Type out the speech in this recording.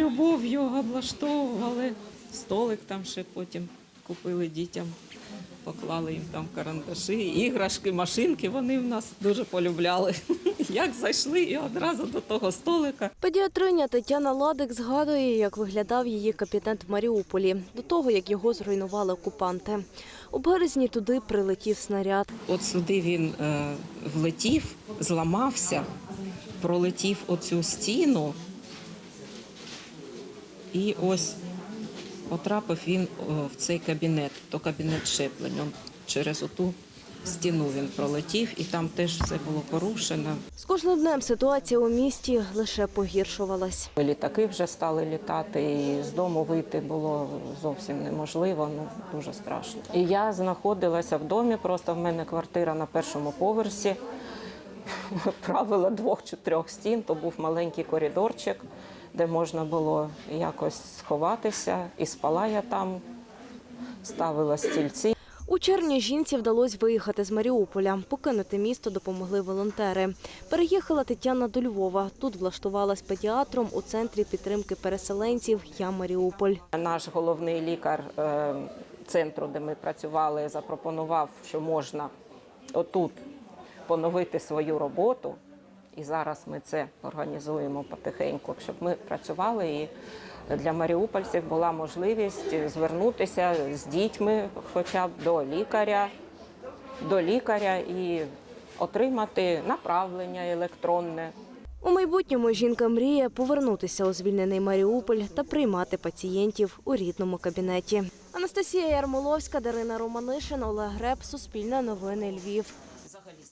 Любов'ю облаштовували, столик там ще потім купили дітям, поклали їм там карандаші, іграшки, машинки. Вони в нас дуже полюбляли. Як зайшли і одразу до того столика. Педіатриня Тетяна Ладик згадує, як виглядав її кабінет в Маріуполі до того, як його зруйнували окупанти. У березні туди прилетів снаряд. От сюди він е, влетів, зламався, пролетів оцю стіну. І ось потрапив він в цей кабінет, то кабінет щеплень. Он через оту стіну він пролетів, і там теж все було порушено. З кожним днем ситуація у місті лише погіршувалась. Літаки вже стали літати, і з дому вийти було зовсім неможливо, ну дуже страшно. І я знаходилася в домі, просто в мене квартира на першому поверсі. Правила двох чи трьох стін, то був маленький коридорчик, де можна було якось сховатися. І спала я там, ставила стільці. У червні жінці вдалося виїхати з Маріуполя. Покинути місто допомогли волонтери. Переїхала Тетяна до Львова. Тут влаштувалась педіатром у центрі підтримки переселенців Я Маріуполь. Наш головний лікар е, центру, де ми працювали, запропонував, що можна отут поновити свою роботу. І зараз ми це організуємо потихеньку, щоб ми працювали і для маріупольців була можливість звернутися з дітьми, хоча б до лікаря, до лікаря і отримати направлення електронне. У майбутньому жінка мріє повернутися у звільнений Маріуполь та приймати пацієнтів у рідному кабінеті. Анастасія Ярмоловська, Дарина Романишин, Олег Греб, Суспільне новини Львів.